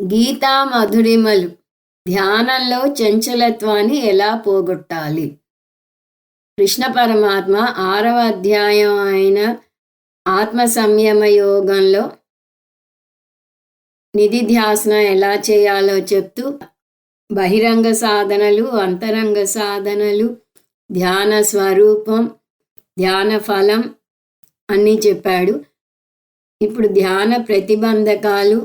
గీతా మధురిమలు. ధ్యానంలో చంచలత్వాన్ని ఎలా పోగొట్టాలి? కృష్ణ పరమాత్మ ఆరవ అధ్యాయం అయిన ఆత్మ సంయమ యోగంలో నిధి ధ్యాసన ఎలా చేయాలో చెప్తూ బహిరంగ సాధనలు అంతరంగ సాధనలు ధ్యాన స్వరూపం ధ్యాన ఫలం అన్నీ చెప్పాడు. ఇప్పుడు ధ్యాన ప్రతిబంధకాలు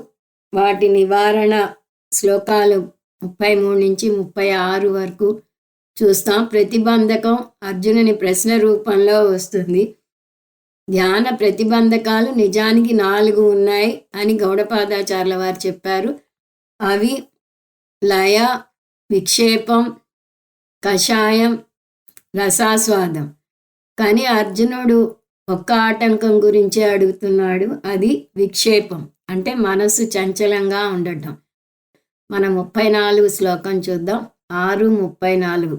వాటి నివారణ శ్లోకాలు ముప్పై మూడు నుంచి ముప్పై ఆరు వరకు చూస్తాం. ప్రతిబంధకం అర్జునుని ప్రశ్న రూపంలో వస్తుంది. ధ్యాన ప్రతిబంధకాలు నిజానికి నాలుగు ఉన్నాయి అని గౌడపాదాచార్యుల వారు చెప్పారు. అవి లయ విక్షేపం కషాయం రసాస్వాదం. కానీ అర్జునుడు ఒక్క ఆటంకం గురించి అడుగుతున్నాడు. అది విక్షేపం. అంటే మనసు చంచలంగా ఉండటం. మన ముప్పై నాలుగు శ్లోకం చూద్దాం. ఆరు ముప్పై నాలుగు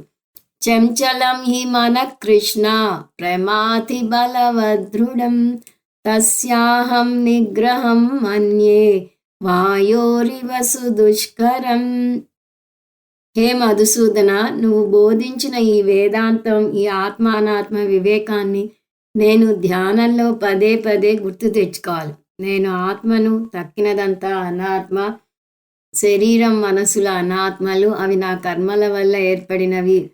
చంచలం హి మన కృష్ణ ప్రమాతి బలవదృఢం తస్యాహం నిగ్రహం మన్యే వాయోరివసు దుష్కరం హే మధుసూదన నువ్వు బోధించిన ఈ వేదాంతం ఈ ఆత్మానాత్మ వివేకాన్ని నేను ధ్యానంలో పదే పదే గుర్తు తెచ్చుకోవాలి. నేను ఆత్మను తక్కినదంతా అనాత్మ శరీరం మనసుల అనాత్మలు అవి నా కర్మల వల్ల ఏర్పడినవి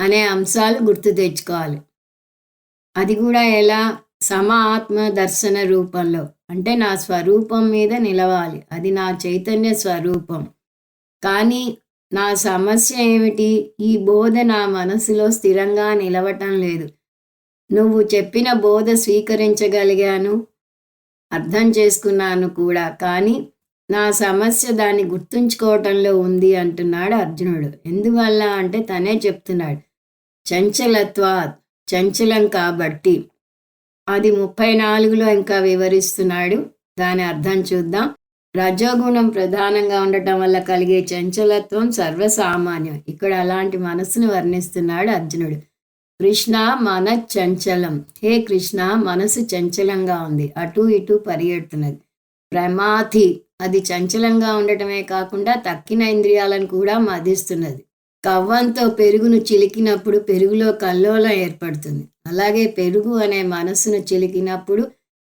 అనే అంశాలు గుర్తు తెచ్చుకోవాలి. అది కూడా ఎలా? సమ ఆత్మ దర్శన రూపంలో. అంటే నా స్వరూపం మీద నిలవాలి. అది నా చైతన్య స్వరూపం. కానీ నా సమస్య ఏమిటి? ఈ బోధ నా మనసులో స్థిరంగా నిలవటం లేదు. నువ్వు చెప్పిన బోధ స్వీకరించగలిగాను. అర్థం చేసుకున్నాను కూడా. కానీ నా సమస్య దాన్ని గుర్తుంచుకోవటంలో ఉంది అంటున్నాడు అర్జునుడు. ఎందువల్ల అంటే తనే చెప్తున్నాడు. చంచలత్వా చంచలం కాబట్టి. అది ముప్పై నాలుగులో ఇంకా వివరిస్తున్నాడు. దాని అర్థం చూద్దాం. రజోగుణం ప్రధానంగా ఉండటం వల్ల కలిగే చంచలత్వం సర్వసామాన్యం. ఇక్కడ అలాంటి మనసును వర్ణిస్తున్నాడు అర్జునుడు. కృష్ణ మన చంచలం. హే కృష్ణ మనసు చంచలంగా ఉంది. అటు ఇటు పరిగెడుతున్నది. ప్రమాథి అది చంచలంగా ఉండటమే కాకుండా తక్కిన ఇంద్రియాలను కూడా మదిస్తున్నది కవ్వంతో పెరుగును చిలికినప్పుడు పెరుగులో కల్లోలం ఏర్పడుతుంది. అలాగే పెరుగు అనే మనసును చిలికినప్పుడు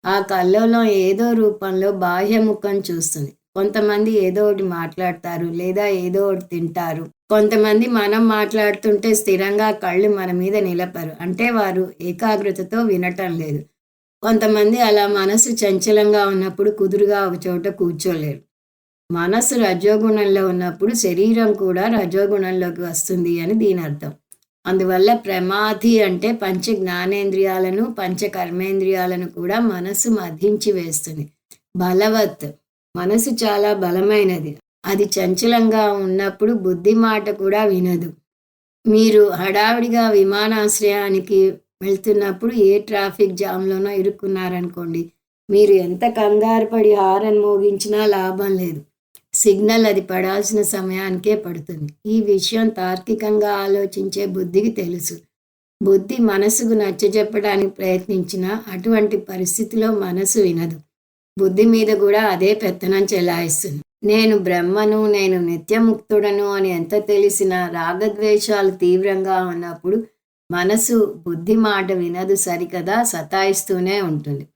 ఆ కల్లోలం ఏదో రూపంలో బాహ్యముఖం చూస్తుంది. కొంతమంది ఏదో ఒకటి మాట్లాడతారు లేదా ఏదో ఒకటి తింటారు. కొంతమంది మనం మాట్లాడుతుంటే స్థిరంగా కళ్ళు మన మీద నిలపరు. అంటే వారు ఏకాగ్రతతో వినటం లేదు. కొంతమంది అలా మనసు చంచలంగా ఉన్నప్పుడు కుదురుగా ఒక చోట కూర్చోలేరు. మనసు రజోగుణంలో ఉన్నప్పుడు శరీరం కూడా రజోగుణంలోకి వస్తుంది అని దీని అర్థం. అందువల్ల ప్రమాధి అంటే పంచ జ్ఞానేంద్రియాలను పంచ కర్మేంద్రియాలను కూడా మనసు మధించి వేస్తుంది. బలవత్. మనసు చాలా బలమైనది. అది చంచలంగా ఉన్నప్పుడు బుద్ధి మాట కూడా వినదు. మీరు హడావిడిగా విమానాశ్రయానికి వెళ్తున్నప్పుడు ఏ ట్రాఫిక్ జామ్లోనో ఇరుక్కున్నారనుకోండి మీరు ఎంత కంగారు పడి హారన్ మోగించినా లాభం లేదు. సిగ్నల్ అది పడాల్సిన సమయానికే పడుతుంది. ఈ విషయం తార్కికంగా ఆలోచించే బుద్ధికి తెలుసు. బుద్ధి మనసుకు నచ్చజెప్పడానికి ప్రయత్నించినా అటువంటి పరిస్థితిలో మనసు వినదు. బుద్ధి మీద కూడా అదే పెత్తనం చెలాయిస్తుంది. నేను బ్రహ్మను నేను నిత్యముక్తుడను అని ఎంత తెలిసినా రాగద్వేషాలు తీవ్రంగా ఉన్నప్పుడు మనసు బుద్ధి మాట వినదు సరికదా సతాయిస్తూనే ఉంటుంది.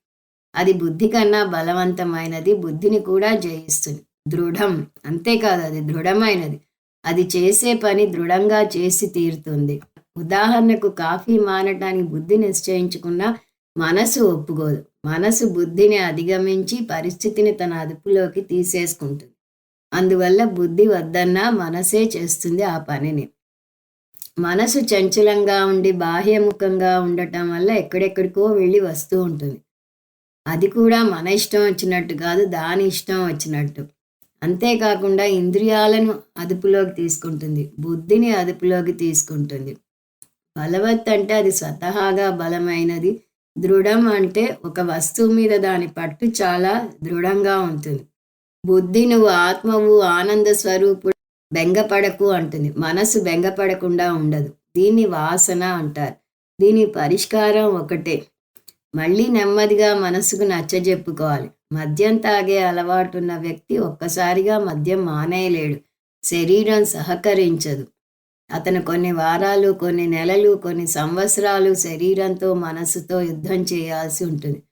అది బుద్ధి కన్నా బలవంతమైనది బుద్ధిని కూడా జయిస్తుంది. దృఢం. అంతేకాదు అది దృఢమైనది. అది చేసే పని దృఢంగా చేసి తీరుతుంది. ఉదాహరణకు కాఫీ మానటానికి బుద్ధి నిశ్చయించుకున్న మనసు ఒప్పుకోదు. మనసు బుద్ధిని అధిగమించి పరిస్థితిని తన అదుపులోకి తీసేసుకుంటుంది. అందువల్ల బుద్ధి వద్దన్నా మనసే చేస్తుంది ఆ పనిని. మనసు చంచలంగా ఉండి బాహ్యముఖంగా ఉండటం వల్ల ఎక్కడెక్కడికో వెళ్ళి వస్తూ ఉంటుంది. అది కూడా మన ఇష్టం వచ్చినట్టు కాదు దాని ఇష్టం వచ్చినట్టు. అంతేకాకుండా ఇంద్రియాలను అదుపులోకి తీసుకుంటుంది. బుద్ధిని అదుపులోకి తీసుకుంటుంది. బలవత్ అంటే అది స్వతహాగా బలమైనది. దృఢం అంటే ఒక వస్తువు మీద దాని పట్టు చాలా దృఢంగా ఉంటుంది. బుద్ధి నువ్వు ఆత్మవు ఆనంద స్వరూపుడు బెంగపడకు అంటుంది. మనసు బెంగపడకుండా ఉండదు. దీన్ని వాసన అంటారు. దీని పరిష్కారం ఒకటే. మళ్ళీ నెమ్మదిగా మనసుకు నచ్చజెప్పుకోవాలి మద్యం తాగే అలవాటున్న వ్యక్తి ఒక్కసారిగా మద్యం మానేయలేడు. శరీరం సహకరించదు. అతను కొన్ని వారాలు కొన్ని నెలలు కొన్ని సంవత్సరాలు శరీరంతో మనసుతో యుద్ధం చేయాల్సి ఉంటుంది.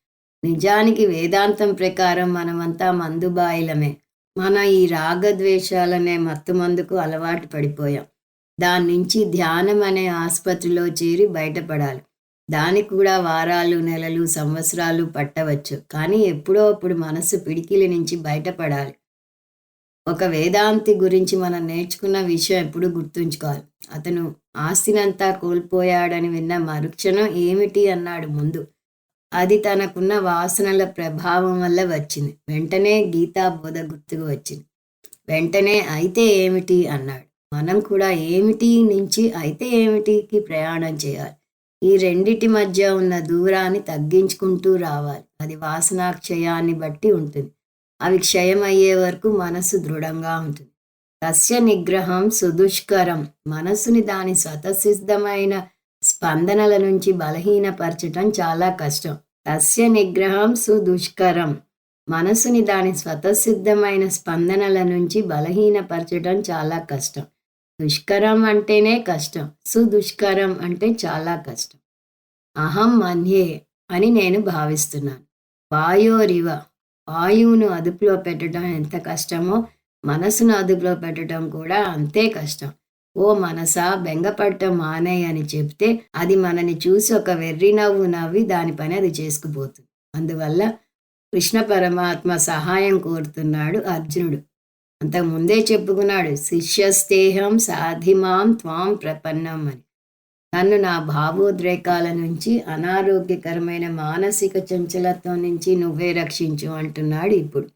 నిజానికి వేదాంతం ప్రకారం మనమంతా మందుబాయిలమే. మన ఈ రాగద్వేషాలనే మత్తుమందుకు అలవాటు పడిపోయాం. దాని నుంచి ధ్యానం అనే ఆసుపత్రిలో చేరి బయటపడాలి. దానికి కూడా వారాలు నెలలు సంవత్సరాలు పట్టవచ్చు. కానీ ఎప్పుడో అప్పుడు మనసు పిడికిలి నుంచి బయటపడాలి. ఒక వేదాంతి గురించి మనం నేర్చుకున్న విషయం ఎప్పుడు గుర్తుంచుకోవాలి. అతను ఆస్తినంతా కోల్పోయాడని విన్న మరుక్షణం ఏమిటి అన్నాడు ముందు. అది తనకున్న వాసనల ప్రభావం వల్ల వచ్చింది. వెంటనే గీతా బోధ గుర్తుకు వచ్చింది. వెంటనే అయితే ఏమిటి అన్నాడు. మనం కూడా ఏమిటి నుంచి అయితే ఏమిటికి ప్రయాణం చేయాలి? ఈ రెండిటి మధ్య ఉన్న దూరాన్ని తగ్గించుకుంటూ రావాలి. అది వాసనాక్షయాన్ని బట్టి ఉంటుంది. అవి క్షయం అయ్యే వరకు మనసు దృఢంగా ఉంటుంది. తస్య నిగ్రహం సుదుష్కరం. మనసుని దాని స్వతసిద్ధమైన స్పందనల నుంచి బలహీనపరచటం చాలా కష్టం. తస్య నిగ్రహం సుదుష్కరం. మనసుని దాని స్వతసిద్ధమైన స్పందనల నుంచి బలహీనపరచడం చాలా కష్టం. దుష్కరం అంటేనే కష్టం. సుదుష్కరం అంటే చాలా కష్టం. అహం మన్యే అని నేను భావిస్తున్నాను. వాయోరివ వాయువును అదుపులో పెట్టడం ఎంత కష్టమో మనసును అదుపులో పెట్టడం కూడా అంతే కష్టం. ఓ మనసా బెంగపడటం మానే అని చెప్తే అది మనని చూసి ఒక వెర్రి నవ్వు నవ్వి దాని పని అది చేసుకుపోతుంది. అందువల్ల కృష్ణ పరమాత్మ సహాయం కోరుతున్నాడు అర్జునుడు. అంతకు ముందే చెప్పుకున్నాడు శిష్యస్తేహం సాధిమాం త్వాం ప్రపన్నం అని నన్ను నా భావోద్రేకాల నుంచి అనారోగ్యకరమైన మానసిక చంచలత్వం నుంచి నువ్వే రక్షించు అంటున్నాడు ఇప్పుడు.